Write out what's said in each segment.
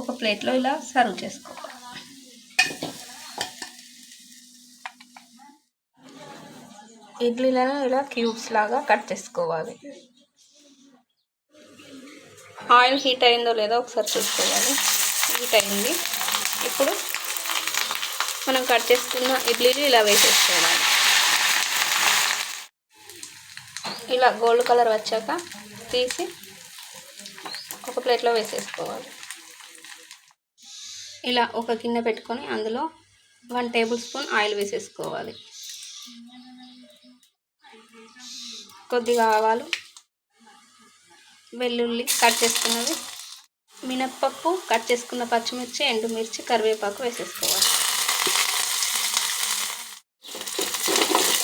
ఒక ప్లేట్లో ఇలా సర్వ్ చేసుకోవాలి ఇడ్లీలను ఇలా క్యూబ్స్ లాగా కట్ చేసుకోవాలి. ఆయిల్ హీట్ అయిందో లేదో ఒకసారి చూసుకోవాలి. హీట్ అయింది. ఇప్పుడు మనం కట్ చేసుకున్న ఇడ్లీలు ఇలా వేసేసుకోవాలి. ఇలా గోల్డ్ కలర్ వచ్చాక తీసి ఒక ప్లేట్లో వేసేసుకోవాలి. ఇలా ఒక గిన్నె పెట్టుకొని అందులో వన్ టేబుల్ స్పూన్ ఆయిల్ వేసేసుకోవాలి. కొద్దిగా ఆవాలు వెల్లుల్లి కట్ చేసుకున్నది మినప్పప్పు కట్ చేసుకున్న పచ్చిమిర్చి ఎండుమిర్చి కరివేపాకు వేసేసుకోవాలి.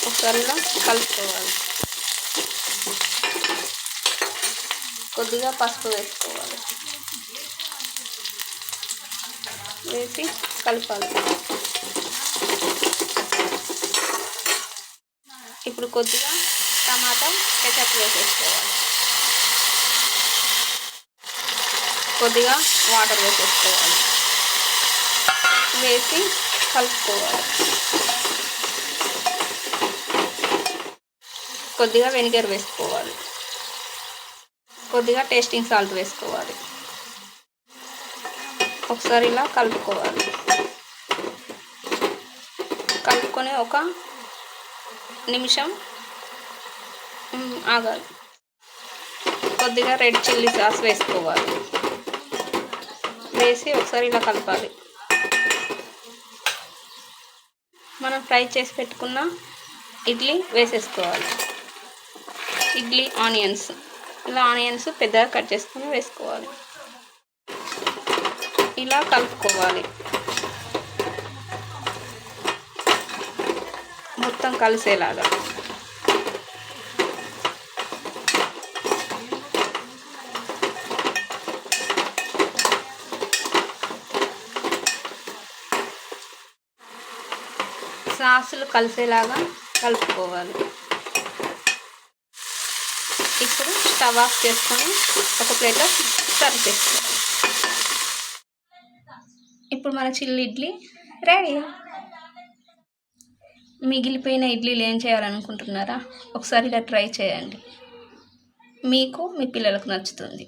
ఒకసారి కలుపుకోవాలి. కొద్దిగా పసుపు వేసుకోవాలి. వేసి కలపాలి. ఇప్పుడు కొద్దిగా టమాటా కెచప్ వేసేసుకోవాలి. కొద్దిగా వాటర్ వేసేసుకోవాలి. వేసి కలుపుకోవాలి. కొద్దిగా వెనిగర్ వేసుకోవాలి. కొద్దిగా టేస్టింగ్ సాల్ట్ వేసుకోవాలి. ఒకసారి ఇలా కలుపుకోవాలి. కలుపుకొని ఒక నిమిషం ఆగాలి. కొద్దిగా రెడ్ చిల్లీ సాస్ వేసుకోవాలి. వేసి ఒకసారి ఇలా కలపాలి. మనం ఫ్రై చేసి పెట్టుకున్న ఇడ్లీ వేసేసుకోవాలి. ఇడ్లీ ఆనియన్స్. ఇలా ఆనియన్స్ పెద్దగా కట్ చేసుకొని వేసుకోవాలి. ఇలా కలుపుకోవాలి. మొత్తం కలిసేలాగా. సాసులు కలిసేలాగా కలుపుకోవాలి. ఇప్పుడు స్టవ్ ఆఫ్ చేసుకొని ఒక ప్లేట్లో సర్వ్ చేసుకోవాలి. ఇప్పుడు మన చిల్లి ఇడ్లీ రెడీ. మిగిలిపోయిన ఇడ్లీలు ఏం చేయాలనుకుంటున్నారా? ఒకసారి ఇలా ట్రై చేయండి. మీకు మీ పిల్లలకు నచ్చుతుంది.